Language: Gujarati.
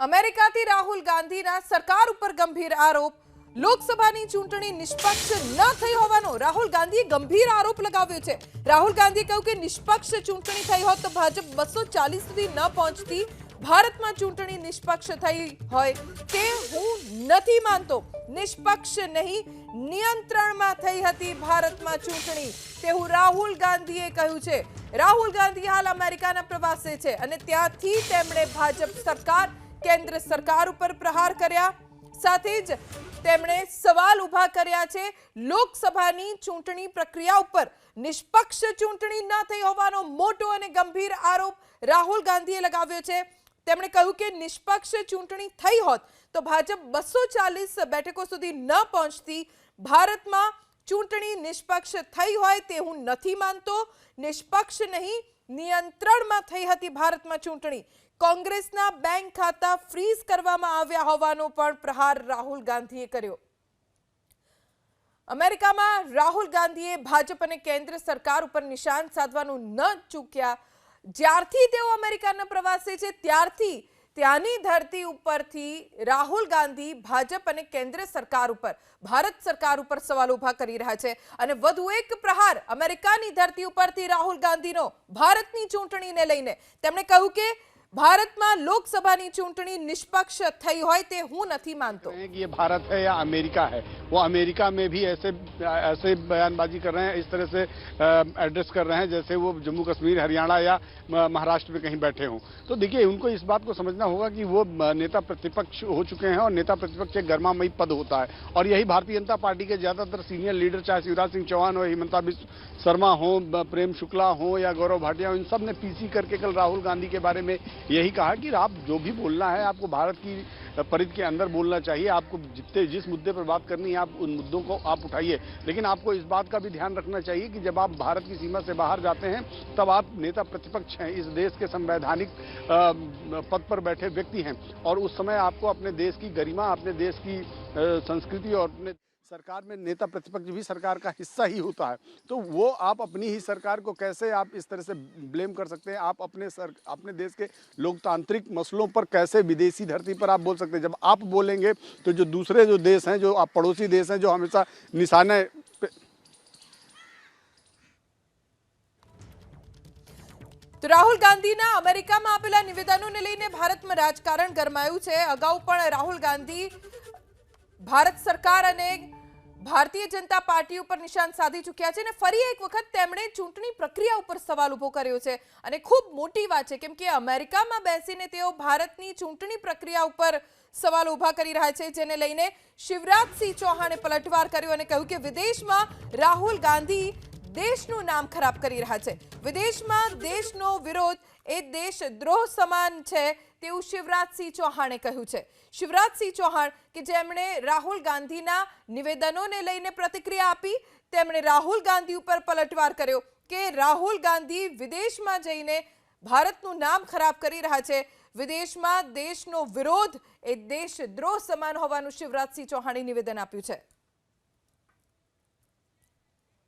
અમેરિકાથી રાહુલ ગાંધીના સરકાર ઉપર ગંભીર આરોપ. લોકસભાની ચૂંટણી નિષ્પક્ષ ન થઈ હોવાનો રાહુલ ગાંધીએ ગંભીર આરોપ લગાવ્યો છે. રાહુલ ગાંધીએ કહ્યું કે નિષ્પક્ષ ચૂંટણી થઈ હોત તો ભાજપ બસો ચાલીસ સુધી ન પહોંચતી. ભારતમાં ચૂંટણી નિષ્પક્ષ થઈ હોય તે હું નથી માનતો. નિષ્પક્ષ નહીં, નિયંત્રણમાં થઈ હતી ભારતમાં ચૂંટણી. તેવું રાહુલ ગાંધીએ કહ્યું છે. રાહુલ ગાંધી હાલ અમેરિકાના પ્રવાસે છે અને ત્યાંથી તેમણે ભાજપ સરકાર કેન્દ્ર સરકાર ઉપર પ્રહાર કર્યા. સાથે જ તેમણે સવાલ ઊભા કર્યા છે, લોકસભાની ચૂંટણી પ્રક્રિયા ઉપર. નિષ્પક્ષ ચૂંટણી ન થઈ હોવાનો મોટો અને ગંભીર આરોપ રાહુલ ગાંધીએ લગાવ્યો છે. તેમણે કહ્યું કે નિષ્પક્ષ ચૂંટણી થઈ હોત તો ભાજપ બસો ચાલીસ બેઠકો સુધી ન પહોંચતી. ભારતમાં ચૂંટણી નિષ્પક્ષ થઈ હોય તે હું નથી માનતો. નિષ્પક્ષ નહીં નિયંત્રણમાં થઈ હતી ભારતમાં ચૂંટણી. કોંગ્રેસના બેંક ખાતા ફ્રીઝ કરવામાં આવ્યા હોવાનો પણ પ્રહાર રાહુલ ગાંધીએ કર્યો. અમેરિકામાં રાહુલ ગાંધીએ ભાજપ અને કેન્દ્ર સરકાર ઉપર નિશાન સાધવાનું ન ચૂક્યા. જ્યારથી તેઓ અમેરિકાના પ્રવાસે છે, ત્યારથી ત્યાંની ધરતી ઉપરથી રાહુલ ગાંધી ભાજપ અને કેન્દ્ર સરકાર ઉપર, ભારત સરકાર ઉપર સવાલ ઊભા કરી રહ્યા છે. અને વધુ એક પ્રહાર, અમેરિકાની ધરતી ઉપરથી રાહુલ ગાંધીનો, ભારતની ચૂંટણીને લઈને. તેમણે કહ્યું કે ભારતમાં લોકસભાની ચૂંટણી નિષ્પક્ષ થઈ હોય તે હું નથી માનતો हैं कि ये भारत है या अमेरिका है वो अमेरिका में भी ऐसे ऐसे बयानबाजी कर रहे हैं इस तरह से एड्रेस कर रहे हैं जैसे वो जम्मू कश्मीर हरियाणा या म- महाराष्ट्र में कहीं बैठे हों तो देखिए उनको इस बात को समझना होगा कि वो अ, नेता प्रतिपक्ष हो चुके हैं और नेता प्रतिपक्ष एक गर्मामयी पद होता है और यही भारतीय जनता पार्टी के ज्यादातर सीनियर लीडर चाहे शिवराज सिंह चौहान हो हिमंता बिस्व शर्मा हो ब- प्रेम शुक्ला हो या गौरव भाटिया हो इन सब ने पीसी करके कल राहुल गांधी के बारे में यही कहा कि आप जो भी बोलना है, आपको भारत की परिध के अंदर बोलना चाहिए। आपको जितने, जिस मुद्दे पर बात करनी है, आप उन मुद्दों को आप उठाइए। लेकिन आपको इस बात का भी ध्यान रखना चाहिए कि जब आप भारत की सीमा से बाहर जाते हैं, तब आप नेता प्रतिपक्ष हैं, इस देश के संवैधानिक पद पर बैठे व्यक्ति हैं। और उस समय आपको अपने देश की गरिमा, अपने देश की संस्कृति और अपने सरकार में नेता प्रतिपक्ष भी सरकार का हिस्सा ही होता है तो वो आप अपनी ही सरकार को कैसे आप इस तरह से ब्लेम कर सकते हैं आप अपने सर अपने देश के लोकतांत्रिक मसलों पर कैसे विदेशी धरती पर आप बोल सकते हैं जब आप बोलेंगे तो जो दूसरे जो देश हैं जो आप पड़ोसी देश हैं जो हमेशा निशाने पे તો રાહુલ ગાંધીના અમેરિકામાં આપેલા નિવેદનોને લઈને ભારતમાં રાજકારણ ગરમાયું છે અગાઉ પણ રાહુલ ગાંધી ભારત સરકાર અને ભારતીય જનતા પાર્ટી ઉપર નિશાન સાધી ચૂક્યા છે અને ફરી એક વખત તેમણે ચૂંટણી પ્રક્રિયા ઉપર સવાલ ઊભો કર્યો છે. અને ખૂબ મોટી વાત છે, કેમ કે અમેરિકામાં બેસીને તેઓ ભારતની ચૂંટણી પ્રક્રિયા ઉપર સવાલ ઊભા કરી રહ્યા છે, જેને લઈને શિવરાજસિંહ ચૌહાણે પલટવાર કર્યો અને કહ્યું કે વિદેશમાં રાહુલ ગાંધી દેશનું નામ ખરાબ કરી રહ્યા છે. વિદેશમાં દેશનો વિરોધ એ દેશદ્રોહ સમાન છે તેવું શિવરાજસિંહ ચૌહાણે કહ્યું છે. શિવરાજસિંહ ચૌહાણ કે જેમણે રાહુલ ગાંધીના નિવેદનોને લઈને પ્રતિક્રિયા આપી, તેમણે રાહુલ ગાંધી ઉપર પલટવાર કર્યો કે રાહુલ ગાંધી વિદેશમાં જઈને ભારતનું નામ ખરાબ કરી રહ્યા છે. વિદેશમાં દેશનો વિરોધ એ દેશદ્રોહ સમાન હોવાનું શિવરાજસિંહ ચૌહાણે નિવેદન આપ્યું છે.